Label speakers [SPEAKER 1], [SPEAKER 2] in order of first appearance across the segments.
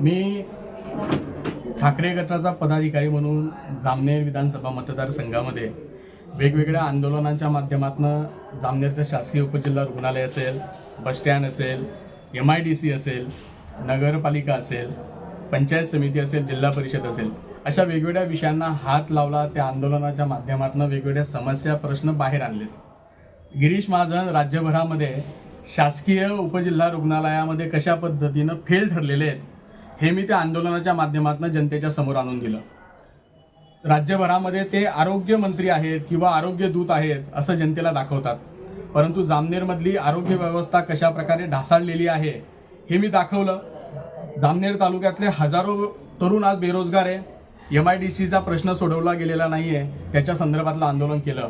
[SPEAKER 1] मी ठाकरे गटाचा पदाधिकारी म्हणून जामनेर विधानसभा मतदारसंघामध्ये वेगवेगळ्या आंदोलनांच्या माध्यमातून जामनेरचं शासकीय उपजिल्हा रुग्णालय असेल बसस्टँड असेल एम आय डी सी असेल नगरपालिका असेल पंचायत समिती असेल जिल्हा परिषद असेल अशा वेगवेगळ्या विषयांना हात लावला त्या आंदोलनाच्या माध्यमातून वेगवेगळ्या समस्या प्रश्न बाहेर आणलेत. गिरीश महाजन राज्यभरामध्ये शासकीय उपजिल्हा रुग्णालयामध्ये कशा पद्धतीनं फेल ठरलेले आहेत हे मी त्या आंदोलनाच्या माध्यमातून जनतेच्या समोर आणून दिलं. राज्यभरामध्ये ते आरोग्य मंत्री आहेत किंवा आरोग्य दूत आहेत असं जनतेला दाखवतात. परंतु जामनेरमधली आरोग्य व्यवस्था कशा प्रकारे ढासाळलेली आहे हे मी दाखवलं. जामनेर तालुक्यातले हजारो तरुण आज बेरोजगार आहे. एम आय डी सीचा प्रश्न सोडवला गेलेला नाही आहे त्याच्या संदर्भातलं आंदोलन केलं.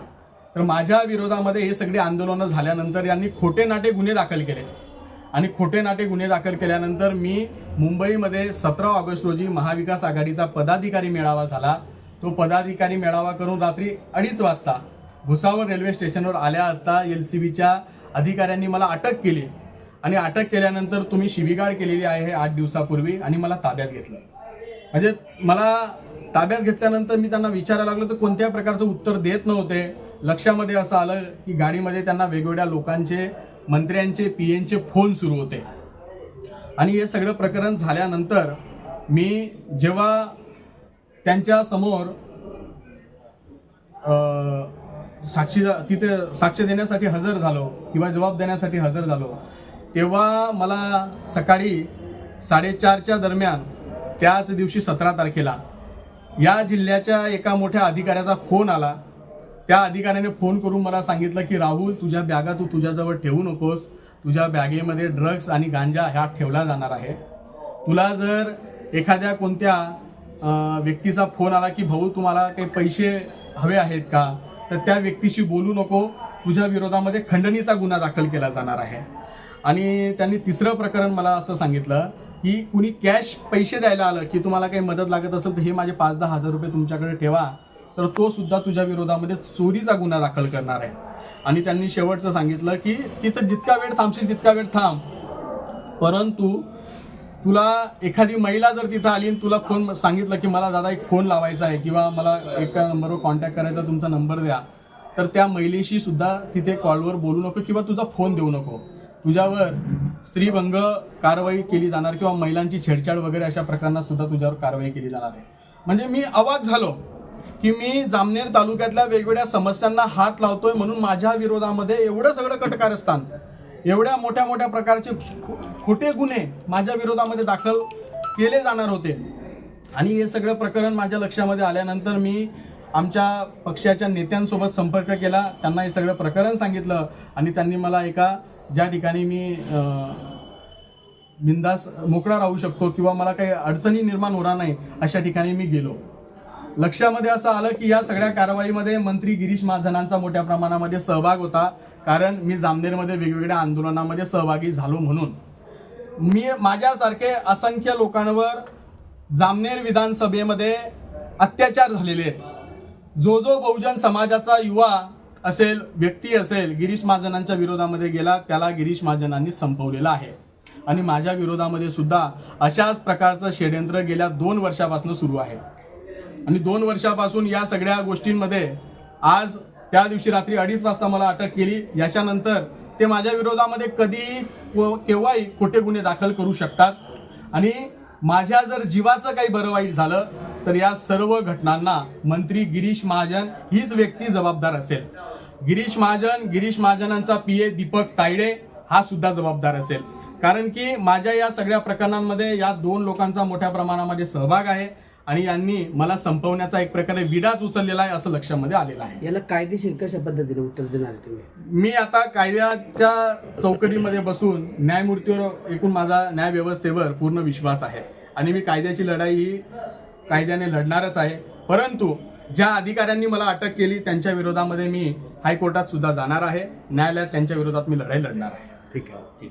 [SPEAKER 1] तर माझ्या विरोधामध्ये हे सगळे आंदोलनं झाल्यानंतर यांनी खोटे नाटे गुन्हे दाखल केले. आणि खोटे नाटे गुन्हे दाखल केल्यानंतर मी मुंबईमध्ये सतरा ऑगस्ट रोजी महाविकास आघाडीचा पदाधिकारी मेळावा झाला. तो पदाधिकारी मेळावा करून रात्री अडीच वाजता भुसावळ रेल्वे स्टेशनवर आल्या असता एल सी बीच्या अधिकाऱ्यांनी मला अटक केली. आणि अटक केल्यानंतर तुम्ही शिवीगाळ केलेली आहे आठ दिवसापूर्वी आणि मला ताब्यात घेतलं. म्हणजे मला ताब्यात घेतल्यानंतर मी त्यांना विचारायला लागलो तर कोणत्या प्रकारचं उत्तर देत नव्हते. लक्षामध्ये असं आलं की गाडीमध्ये त्यांना वेगवेगळ्या लोकांचे मंत्र्यांचे पी एनचे फोन सुरू होते. आणि हे सगळं प्रकरण झाल्यानंतर मी जेव्हा त्यांच्यासमोर अ, साक्षी तिथे साक्ष देण्यासाठी हजर झालो किंवा जबाब देण्यासाठी हजर झालो तेव्हा मला सकाळी साडेचारच्या दरम्यान त्याच दिवशी सतरा तारखेला या जिल्ह्याच्या एका मोठ्या अधिकाऱ्याचा फोन आला. त्या अधिकाऱ्याने फोन करून मला सांगितलं की राहुल तुझ्या बॅगा तू तुझ्याजवळ ठेवू नकोस. तुझ्या बॅगेमध्ये ड्रग्स आणि गांजा ह्या ठेवला जाणार आहे. तुला जर एखाद्या कोणत्या व्यक्तीचा फोन आला की भाऊ तुम्हाला काही पैसे हवे आहेत का? तर त्या व्यक्तीशी बोलू नको. तुझ्या विरोधामध्ये खंडणीचा गुन्हा दाखल केला जाणार आहे. आणि त्यांनी तिसरं प्रकरण मला असं सांगितलं की कुणी कॅश पैसे द्यायला आलं की तुम्हाला काही मदत लागत असेल तर हे माझे पाच दहा हजार रुपये तुमच्याकडे ठेवा. तर तो सुद्धा तुझ्या विरोधामध्ये चोरीचा गुन्हा दाखल करणार आहे. आणि त्यांनी शेवटचं सांगितलं की तिथं जितका वेळ थांबशील तितका वेळ थांब. परंतु तुला एखादी महिला जर तिथं आली आणि तुला फोन सांगितलं की मला दादा एक फोन लावायचा आहे किंवा मला एका नंबरवर कॉन्टॅक्ट करायचा तुमचा नंबर द्या तर त्या महिलेशी सुद्धा तिथे कॉलवर बोलू नको किंवा तुझा फोन देऊ नको. तुझ्यावर स्त्रीभंग कारवाई केली जाणार किंवा महिलांची छेडछाड वगैरे अशा प्रकारांना सुद्धा तुझ्यावर कारवाई केली जाणार आहे. म्हणजे मी अवाक झालो. की मी जामनेर तालुक्यातल्या वेगवेगळ्या समस्यांना हात लावतोय म्हणून माझ्या विरोधामध्ये एवढं सगळं कटकारस्थान एवढ्या मोठ्या मोठ्या प्रकारचे खोटे गुन्हे माझ्या विरोधामध्ये दाखल केले जाणार होते. आणि हे सगळं प्रकरण माझ्या लक्षामध्ये आल्यानंतर मी आमच्या पक्षाच्या नेत्यांसोबत संपर्क केला त्यांना हे सगळं प्रकरण सांगितलं आणि त्यांनी मला एका ज्या ठिकाणी मी बिंदास मोकळा राहू शकतो किंवा मला काही अडचणी निर्माण होणार नाही अशा ठिकाणी मी गेलो. लक्षामध्ये असं आलं की या सगळ्या कारवाईमध्ये मंत्री गिरीश महाजनांचा मोठ्या प्रमाणामध्ये सहभाग होता. कारण मी जामनेरमध्ये वेगवेगळ्या आंदोलनामध्ये सहभागी झालो म्हणून. मी माझ्यासारखे असंख्य लोकांवर जामनेर विधानसभेमध्ये अत्याचार झालेले आहेत. जो जो बहुजन समाजाचा युवा असेल व्यक्ती असेल गिरीश महाजनांच्या विरोधामध्ये गेला त्याला गिरीश महाजनांनी संपवलेला आहे. आणि माझ्या विरोधामध्ये सुद्धा अशाच प्रकारचं षड्यंत्र गेल्या दोन वर्षापासून सुरू आहे. आणि दोन वर्षापासून या सगळ्या गोष्टींमध्ये आज त्या दिवशी रात्री अडीच वाजता मला अटक केली. याच्यानंतर ते माझ्या विरोधामध्ये कधी व केव्हाही खोटे गुन्हे दाखल करू शकतात. आणि माझ्या जर जीवाचं काही बरं वाईट झालं तर या सर्व घटनांना मंत्री गिरीश महाजन हीच व्यक्ती जबाबदार असेल. गिरीश महाजन गिरीश महाजनांचा पी ए दीपक तायडे हा सुद्धा जबाबदार असेल. कारण की माझ्या या सगळ्या प्रकरणांमध्ये या दोन लोकांचा मोठ्या प्रमाणामध्ये सहभाग आहे. आणि यांनी मला संपवण्याचा एक प्रकारे विडाच उचललेला आहे असं लक्षामध्ये आलेलं आहे.
[SPEAKER 2] याला कायदेशीर कशा पद्धतीने उत्तर देणार आहे तुम्ही?
[SPEAKER 1] मी आता कायद्याच्या चौकटीमध्ये बसून न्यायमूर्तीवर एकूण माझा न्याय व्यवस्थेवर पूर्ण विश्वास आहे. आणि मी कायद्याची लढाई ही कायद्याने लढणारच आहे. परंतु ज्या अधिकाऱ्यांनी मला अटक केली त्यांच्या विरोधामध्ये मी हायकोर्टात सुद्धा जाणार आहे. न्यायालयात त्यांच्या विरोधात मी लढाई लढणार आहे.
[SPEAKER 2] ठीक आहे.